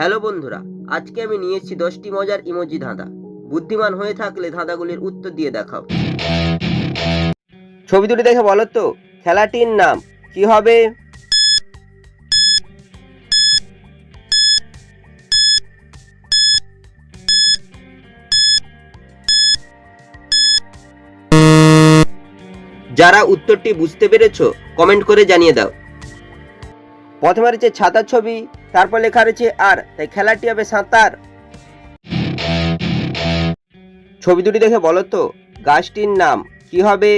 Hello বন্ধুরা, আজকে আমি নিয়ে এসেছি দশটি মজার ইমোজি ধাঁধা। বুদ্ধিমান হয়ে থাকলে ধাঁধাগুলির উত্তর দিয়ে দেখাও। ছবি দুটি দেখে বলো তো, খেলাটির নাম কি হবে? যারা উত্তরটি বুঝতে পেরেছ, কমেন্ট করে জানিয়ে দাও। প্রথমে রয়েছে ছাতার ছবি, তারপর লেখা রয়েছে আর, তাই খেলাটি হবে সাঁতার। ছবি দুটি দেখে বলো তো, গাছটির নাম কি হবে?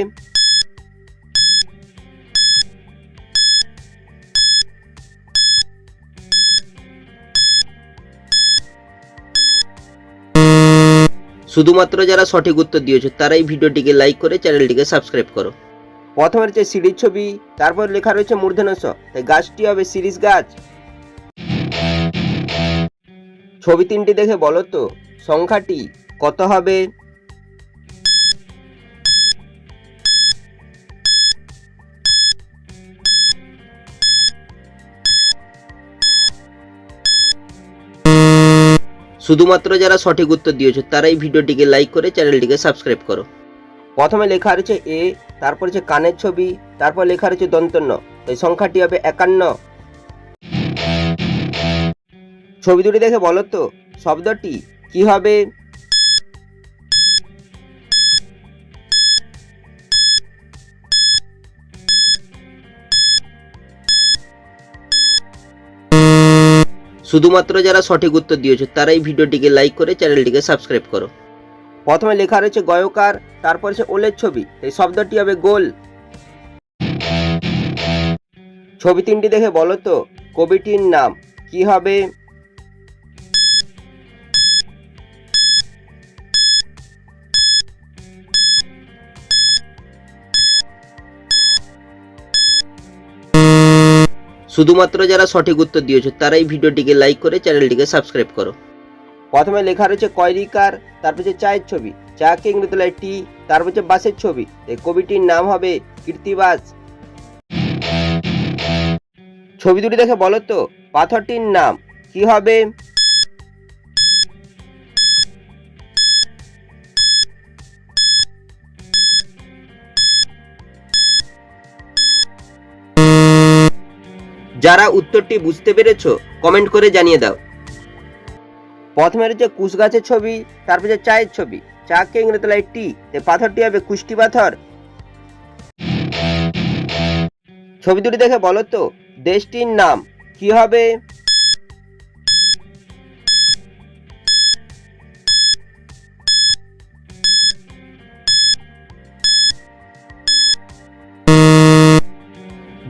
শুধুমাত্র যারা সঠিক উত্তর দিয়েছ, তারাই ভিডিওটিকে লাইক করে চ্যানেলটিকে সাবস্ক্রাইব করো। প্রথমে রয়েছে সিঁড়ির ছবি, তারপর লেখা রয়েছে মূর্ধন্য স তাই গাছটি হবে সিরিজ গাছ। ছবি তিনটি দেখে বলো তো, সংখ্যাটি কত হবে? শুধুমাত্র যারা সঠিক উত্তর দিয়েছ, তারাই ভিডিওটিকে লাইক করে চ্যানেলটিকে সাবস্ক্রাইব করো। প্রথমে লেখা রয়েছে এ তারপর হচ্ছে কানের ছবি, তারপর লেখা রয়েছে দন্তন্য। এই সংখ্যাটি হবে একান্ন। ছবি দুটি দেখে বলো তো, শব্দটি কি হবে? শুধুমাত্র যারা সঠিক উত্তর দিয়েছ, তারাই ভিডিওটিকে লাইক করে চ্যানেলটিকে সাবস্ক্রাইব করো। প্রথমে লেখা রয়েছে গয়কার, তারপর হচ্ছে ওলের ছবি। এই শব্দটি হবে গোল। ছবি তিনটি দেখে বলো তো, কবিটির নাম কি হবে? শুধুমাত্র যারা সঠিক উত্তর দিয়েছ, তারাই ভিডিওটিকে লাইক করে চ্যানেলটিকে সাবস্ক্রাইব করো। প্রথমে লেখা রয়েছে কয়রিকার তারপর হচ্ছে চায়ের ছবি। চাকে ইংরেতলায় টি, তারপর হচ্ছে বাসের ছবি। এই কবিটির নাম হবে কীর্তিবাস ছবি দুটি দেখে বলো তো, পাথরটির নাম কি হবে? যারা উত্তরটি বুঝতে পেরেছ কমেন্ট করে জানিয়ে দাও। প্রথমে রয়েছে কুশ গাছের ছবি তারপর যে চায়ের ছবি। চাকে ইংরেতলায় টি, তে পাথরটি হবে কুষ্টি পাথর। ছবি দুটি দেখে বলো তো, দেশটির নাম কি হবে?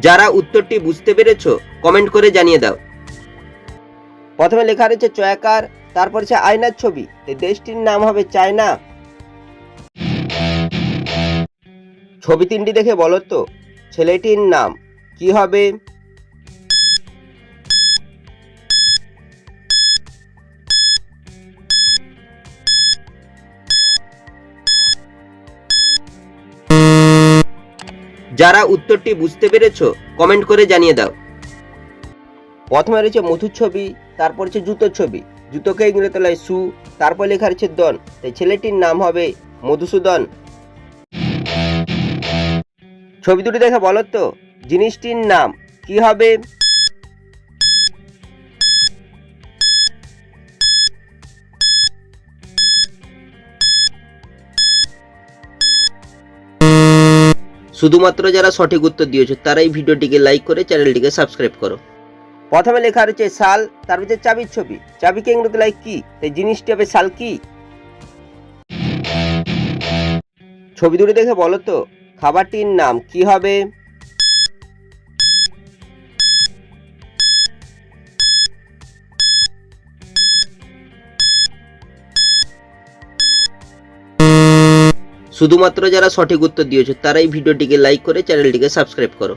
যারা উত্তরটি বুঝতে পেরেছ কমেন্ট করে জানিয়ে দাও। প্রথমে লেখা রয়েছে চয়াকার তারপর হচ্ছে আয়নার ছবি। দেশটির নাম হবে চায়না। ছবি তিনটি দেখে বলো তো, ছেলেটির নাম কি হবে? যারা উত্তরটি বুঝতে পেরেছ কমেন্ট করে জানিয়ে দাও। প্রথমে রয়েছে মধুর ছবি, তারপর হচ্ছে জুতোর ছবি। জুতোকে ইংরেতলায় সু, তারপর লেখা রয়েছে দন। তাই ছেলেটির নাম হবে মধুসূদন। ছবি দুটি দেখে বলো তো, জিনিসটির নাম কি হবে? শুধুমাত্র যারা সঠিক উত্তর দিয়েছ, তারাই ভিডিওটিকে লাইক করে চ্যানেলটিকে সাবস্ক্রাইব করো। প্রথমে লেখা রয়েছে শাল তারপর হচ্ছে চাবির ছবি। চাবিকে ইংরেজিলায় কি? এই জিনিসটি হবে শাল কি? ছবি দুটি দেখে বলো তো, খাবারটির নাম কি হবে? শুধুমাত্র যারা সঠিক উত্তর দিয়েছ, তারাই ভিডিওটিকে লাইক করে চ্যানেলটিকে সাবস্ক্রাইব করো।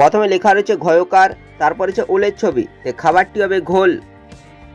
প্রথমে লেখা রয়েছে ঘয়কার তারপরে হচ্ছে ওলের ছবি। খাবারটি হবে ঘোল।